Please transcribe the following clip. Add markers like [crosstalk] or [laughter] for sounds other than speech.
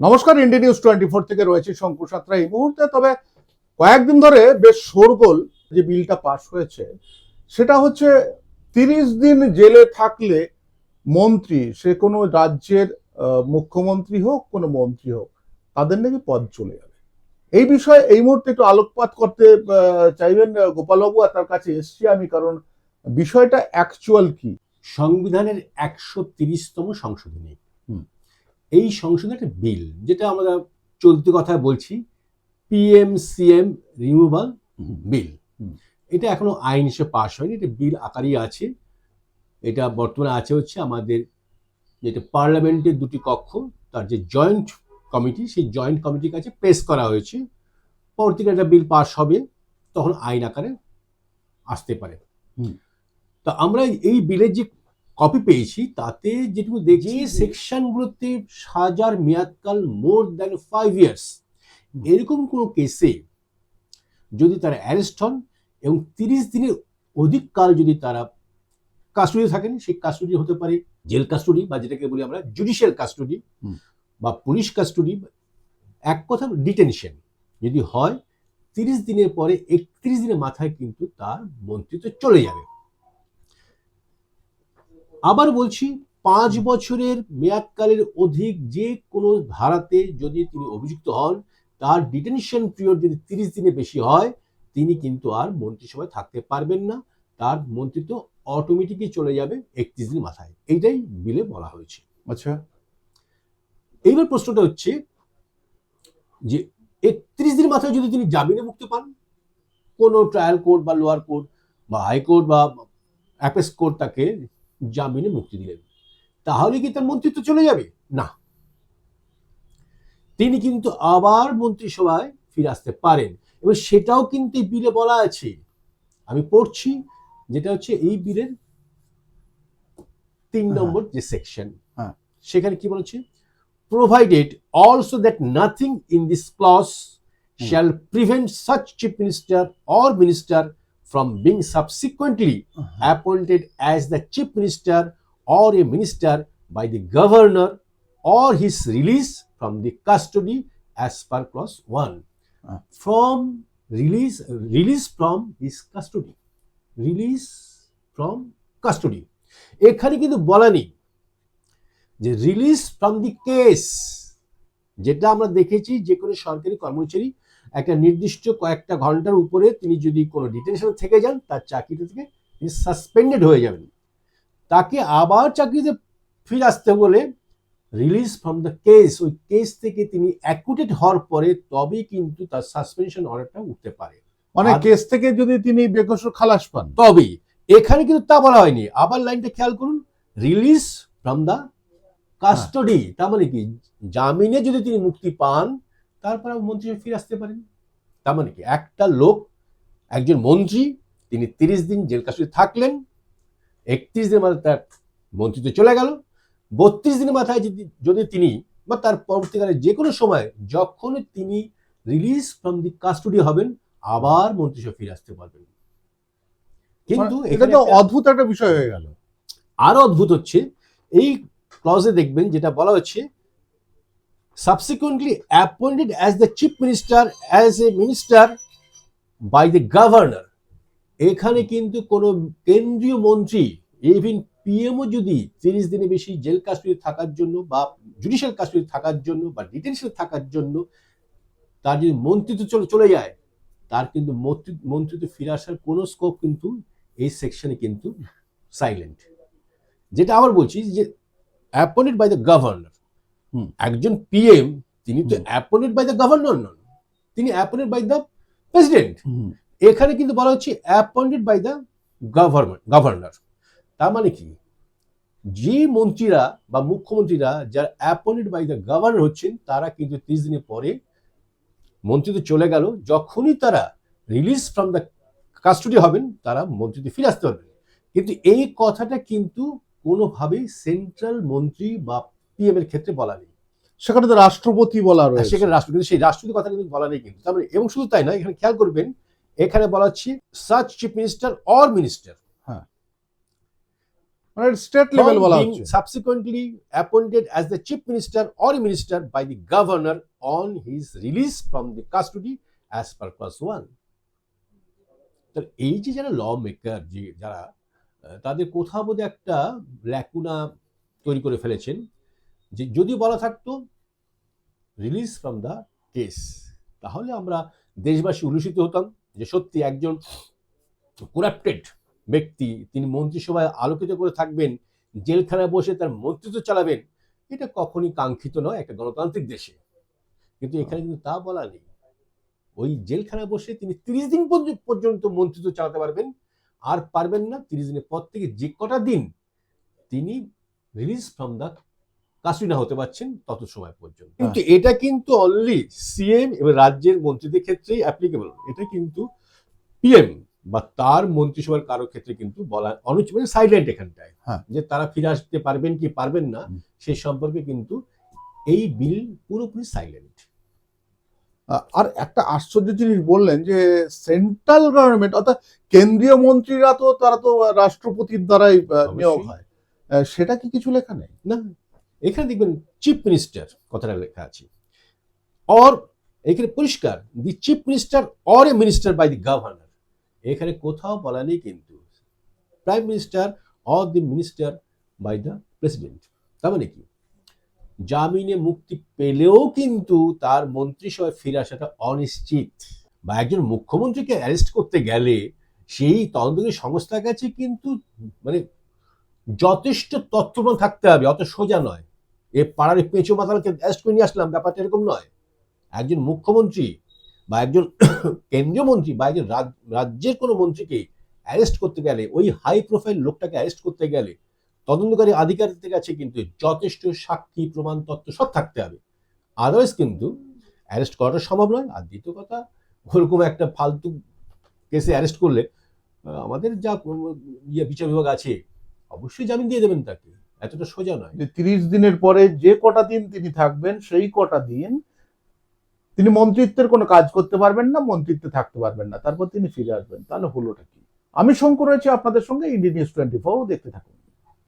নমস্কার India news twenty four থেকে রয়েছে শঙ্কু সাত্রা এই মুহূর্তে। তবে কয়েকদিন ধরে বেশ শোরগোল যে বিলটা পাশ হয়েছে সেটা হচ্ছে তিরিশ দিন জেলে থাকলে মন্ত্রী সে কোনো রাজ্যের মুখ্যমন্ত্রী হোক কোনো মন্ত্রী হোক তাদের নাকি পদ চলে যাবে। এই বিষয়ে এই মুহূর্তে একটু আলোকপাত করতে চাইবেন গোপালবাবু আর তার কাছে এসছি আমি কারণ বিষয়টা অ্যাকচুয়াল কি? সংবিধানের একশো তিরিশতম সংশোধনী। হুম। এই সংশোধনী একটা বিল যেটা আমরা চলতি কথায় বলছি পিএম সিএম রিমুভাল বিল এটা এখনও আইন হিসেবে পাশ হয়নি এটা বিল আকারই আছে। এটা বর্তমানে আছে হচ্ছে আমাদের যেটা পার্লামেন্টের দুটি কক্ষ তার যে জয়েন্ট কমিটি সেই জয়েন্ট কমিটির কাছে পেশ করা হয়েছে। পরবর্তীকালে একটা বিল পাস হবে তখন আইন আকারে আসতে পারে। তা আমরা এই বিলের যে কপি পেয়েছি তাতে যেটুকু দেখছি সেকশনগুলোতে সাজার মেয়াদকাল মোর দ্যান ফাইভ ইয়ার্স এরকম কোনো কেসে যদি তারা অ্যারেস্ট হন এবং তিরিশ দিনের অধিক কাল যদি তারা কাস্টডি থাকেন সেই কাস্টডি হতে পারে জেল কাস্টডি বা যেটাকে বলি আমরা জুডিশিয়াল কাস্টডি বা পুলিশ কাস্টডি এক কথা ডিটেনশন যদি হয় তিরিশ দিনের পরে একত্রিশ দিনের মাথায় কিন্তু তার মন্ত্রিত্ব চলে যাবে। আবার বলছি পাঁচ বছরের মেয়াদকালের অধিক যে কোনো ধারাতে যদি তিনি অভিযুক্ত হন তার ডিটেনশন পিরিয়ড যদি তিরিশ দিনে বেশি হয় তিনি কিন্তু আর মন্ত্রিসভায় থাকতে পারবেন না। তার মন্ত্রিত্ব অটোমেটিকই চলে যাবে একত্রিশ দিন মাথায়। এইটাই বিলে বলা হয়েছে। আচ্ছা। এইবার প্রশ্নটা হচ্ছে যে একত্রিশ দিন মাথায় যদি তিনি জামিনে মুক্তি পান কোনো ট্রায়াল কোর্ট বা লোয়ার কোর্ট বা হাইকোর্ট বা অ্যাপেস কোর্ট তাকে জামিনে মুক্তি দিলেন তাহলে কি তার মন্ত্রিত্ব চলে যাবে না তিনি কিন্তু আবার মন্ত্রিসভায় ফিরে আসতে পারেন এবং সেটাও কিন্তু বিলে বলা আছে আমি পড়ছি যেটা হচ্ছে এই বিলের তিন হ্যাঁ। নম্বর যে সেকশন হ্যাঁ। সেখানে কি বলেছে provided also that nothing in this clause Hmm. shall prevent such chief minister or minister from being subsequently appointed as the chief minister or a minister by the governor or his release from the custody as per clause 1 Ah. from release release from his custody release from custody এখানে কিন্তু বলা নেই যে release from the case যেটা আমরা দেখেছি যে কোনো সরকারি কর্মচারী একটা নির্দিষ্ট কয়েকটা ঘণ্টার উপরে তিনি যদি কোনো ডিটেনশন থেকে যান তার চাকরিটা থেকে তিনি সাসপেন্ডেড হয়ে যাবেন। তাকে আবার চাকরিতে ফিরে আসতে বলে রিলিজ ফ্রম দ্য কেস ওই কেস থেকে তিনি অ্যাকুটেড হওয়ার পরে তবেই কিন্তু তার সাসপেনশন অর্ডারটা উঠতে পারে। মানে কেস থেকে যদি তিনি বেকসুর খালাস পান। তবেই। এখানে কিন্তু তা বলা হয়নি। আবার লাইনটা খেয়াল করুন। রিলিজ ফ্রম দ্য কাস্টডি তার মানে কি? জামিনে যদি তিনি মুক্তি পান তারপর আবার মন্ত্রী ফিরে আসতে পারেন। তার মানে কি? একটা লোক একজন মন্ত্রী তিনি তিরিশ দিন জেল কাস্টডি থাকলেন একত্রিশ দিনের মাথায় তার মন্ত্রিত্ব চলে গেল বত্রিশ দিনের মাথায় যদি যদি তিনি বা তার পরবর্তীকালে যে কোনো সময় যখন তিনি রিলিজ ফ্রম দি কাস্টডি হবেন আবার মন্ত্রিসভা ফিরে আসতে পারবেন। কিন্তু মানে এটা এখানে তো অদ্ভুত একটা বিষয় হয়ে গেল। আরও অদ্ভুত হচ্ছে এই ক্লজে দেখবেন যেটা বলা হচ্ছে subsequently appointed as the chief minister as a minister by the governor এখানে কিন্তু কোনো কেন্দ্রীয় মন্ত্রী ইভিন পিএমও যদি তিরিশ দিনে বেশি জেল কাস্টডি থাকার জন্য বা জুডিশিয়াল কাস্টডি থাকার জন্য বা ডিটেনশন থাকার জন্য তার যদি মন্ত্রিত্ব চলে চলে যায়, তার কিন্তু মন্ত্রী- মন্ত্রিত্ব ফিরে আসার কোনো স্কোপ কিন্তু এই সেকশনে কিন্তু সাইলেন্ট যেটা আবার বলছি যে অ্যাপয়েন্টেড বাই দ্য গভর্নর। একজন পিএম তিনি তো হুম। অ্যাপয়েন্টেড বাই দ্য গভর্নর নন। তিনি অ্যাপয়েন্টেড বাই দ্য প্রেসিডেন্ট এখানে কিন্তু বলা হচ্ছে appointed by the government governor তার মানে কি? যে মন্ত্রীরা বা মুখ্যমন্ত্রীরা যারা অ্যাপয়েন্টেড বাই দ্য গভর্নর হচ্ছেন তারা কিন্তু ত্রিশ দিনের পরে মন্ত্রিত্ব চলে গেল। যখনই তারা রিলিজ ফ্রম দ্য কাস্টডি হবেন তারা মন্ত্রিত্ব ফিরে আসতে পারবেন। কিন্তু এই কথাটা কিন্তু কোনোভাবেই সেন্ট্রাল মন্ত্রী বা পিএম এর ক্ষেত্রে বলা নেই। সেখানে তো রাষ্ট্রপতি বলা আর রয়েছে। সেখানে রাষ্ট্র কিন্তু সেই রাষ্ট্রপতি কথা কিন্তু বলা নেই কিন্তু। তারপরে এবং শুধু তাই না এখানে খেয়াল করবেন এখানে বলা হচ্ছে such chief minister or minister. হ্যাঁ। মানে স্টেট লেভেল বলা হচ্ছে। his release from the custody as per clause 1 তো এই যে যারা ল মেকার যে যারা তাদের কোথাও বোধ একটা ল্যাকুনা তৈরি করে ফেলেছেন। যে যদি বলা থাকতো রিলিজ ফ্রম দ্য কেস তাহলে আমরা দেশবাসী উল্লসিত হতাম যে সত্যি একজন করাপ্টেড ব্যক্তি, তিনি মন্ত্রিসভায় আলোকিত করে থাকবেন, জেলখানায় বসে তার মন্ত্রিত্ব চালাবেন, এটা কখনই কাঙ্ক্ষিত নয় একটা গণতান্ত্রিক দেশে। কিন্তু এখানে কিন্তু তা বলা নেই। ওই জেলখানায় বসে তিনি তিরিশ দিন পর্য- পর্যন্ত মন্ত্রিত্ব চালাতে পারবেন, আর পারবেন না তিরিশ দিনের পর থেকে যে কটা দিন তিনি রিলিজ ফ্রম দ্য কাস্টডি না হতে পারছেন তত সময় পর্যন্ত। কিন্তু এটা কিন্তু অনলি সিএম এবং রাজ্যের মন্ত্রীদের ক্ষেত্রেই অ্যাপ্লিকেবল এটা কিন্তু পিএম বা তার মন্ত্রিসভার কারও ক্ষেত্রে কিন্তু বলা অনুচিত মানে সাইলেন্ট এখানটায়। হ্যাঁ। যে তারা ফিরে আসতে পারবেন কি পারবেন না সে সম্পর্কে কিন্তু এই বিল পুরোপুরি সাইলেন্ট আর একটা আশ্চর্য জিনিস বললেন যে সেন্ট্রাল গভর্নমেন্ট অর্থাৎ কেন্দ্রীয় মন্ত্রীরা তো তারা তো রাষ্ট্রপতির দ্বারাই নিয়োগ হয়। সেটা কি কিছু লেখা নেই? না। এখানে দেখবেন চিফ মিনিস্টার কথাটা লেখা আছে। অর এখানে পরিষ্কার the chief minister or a minister by the governor এখানে কোথাও বলা নেই কিন্তু prime minister or the minister by the president তার মানে কি? জামিনে মুক্তি পেলেও কিন্তু তার মন্ত্রিসভায় ফিরে আসাটা অনিশ্চিত। বা একজন মুখ্যমন্ত্রীকে অ্যারেস্ট করতে গেলে সেই তদন্তকারী সংস্থার কাছে কিন্তু মানে যথেষ্ট তথ্যপ্রমাণ থাকতে হবে, অত সোজা নয়। এ পাড়ার পেঁচো মাতালকে অ্যারেস্ট করে নিয়ে আসলাম, ব্যাপারটা এরকম নয়। একজন মুখ্যমন্ত্রী বা একজন [coughs] কেন্দ্রীয় মন্ত্রী বা একজন রাজ- রাজ্যের কোনো মন্ত্রীকে অ্যারেস্ট করতে গেলে, ওই হাই প্রোফাইল লোকটাকে অ্যারেস্ট করতে গেলে তদন্তকারী আধিকারিকদের কাছে কিন্তু যথেষ্ট সাক্ষী, প্রমাণ তথ্য সব থাকতে হবে। আদারওয়াইজ কিন্তু অ্যারেস্ট করাটা সম্ভব নয়। আর দ্বিতীয় কথা, ওরকম একটা ফালতু কেসে অ্যারেস্ট করলে আমাদের যা ইয়ে বিচার বিভাগ আছে অবশ্যই জামিন দিয়ে দেবেন তাকে, এতটা সোজা নয়। যে তিরিশ দিনের পরে যে কটা দিন তিনি থাকবেন, সেই কটা দিন তিনি মন্ত্রিত্বের কোনো কাজ করতে পারবেন না, মন্ত্রিত্বে থাকতে পারবেন না, তারপর তিনি ফিরে আসবেন। তাহলে হলোটা কি? আমি শঙ্কর রয়েছে আপনাদের সঙ্গে ইন্ডিয়ান নিউজ টোয়েন্টি ফোর দেখতে থাকুন।